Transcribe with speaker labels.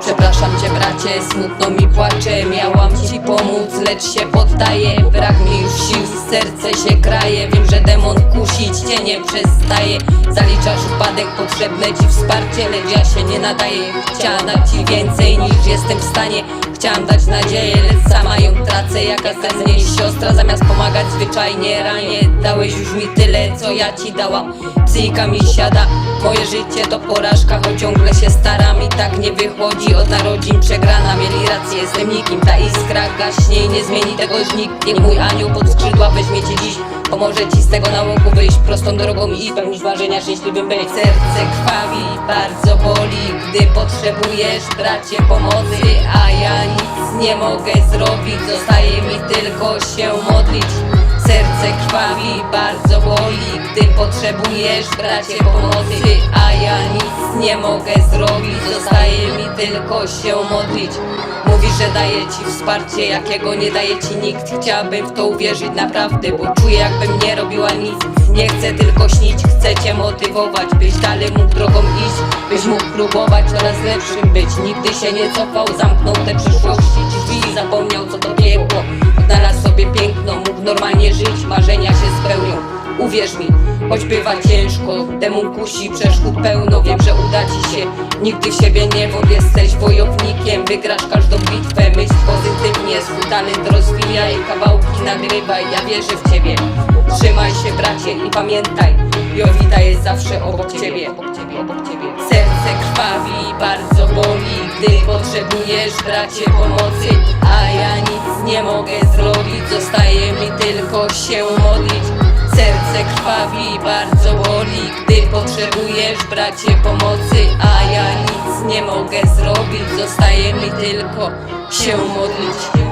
Speaker 1: Przepraszam cię bracie, smutno mi płacze. Miałam ci pomóc, lecz się poddaję. Brak mi już sił, serce się kraje cię nie przestaje Zaliczasz upadek, potrzebne ci wsparcie Lecz ja się nie nadaję. Chciałam dać ci więcej niż jestem w stanie. Chciałam dać nadzieję, lecz sama ją tracę. Jaka ze mnie siostra, zamiast pomagać zwyczajnie ranie. Dałeś już mi tyle, co ja ci dałam. Psychika mi siada, moje życie to porażka Choć ciągle się staram. I tak nie wychodzi Od narodzin przegrana, mieli rację, jestem nikim Ta iskra gaśnie i nie zmieni tego już nikt Nie mój anioł pod dziś Pomoże ci z tego nałogu wyjść prostą drogą i spełnić marzenia szczęśliwym być Serce krwawi, bardzo boli Gdy potrzebujesz bracie pomocy A ja nic nie mogę zrobić. Zostaje mi tylko się modlić potrzebujesz bracie pomocy A ja nic nie mogę zrobić. Zostaje mi tylko się modlić. Mówisz, że daje ci wsparcie, jakiego nie daje ci nikt. Chciałabym w to uwierzyć naprawdę, bo czuję jakbym nie robiła nic. Nie chcę tylko śnić, chcę cię motywować Byś dalej mógł drogą iść, byś mógł próbować coraz lepszym być. Nigdy się nie cofał, zamknął te przyszłości. Drzwi Zapomniał co to piekło, odnalazł sobie piękno Mógł normalnie żyć, marzenia się spełnią Uwierz mi, choć bywa ciężko Demon kusi, przeszkód pełno. Wiem, że uda ci się. Nigdy siebie nie wąt, jesteś wojownikiem. Wygrasz każdą bitwę, myśl pozytywnie. Swój talent rozwijaj, kawałki nagrywaj. Ja wierzę w ciebie. Trzymaj się bracie i pamiętaj. Jowita jest zawsze obok ciebie Obok ciebie, obok ciebie. Serce krwawi, bardzo boli. Gdy potrzebujesz bracie pomocy. A ja nic nie mogę zrobić. Zostaje mi tylko się modlić Krwawi, bardzo boli Gdy potrzebujesz bracie pomocy A ja nic nie mogę zrobić. Zostaje mi tylko się modlić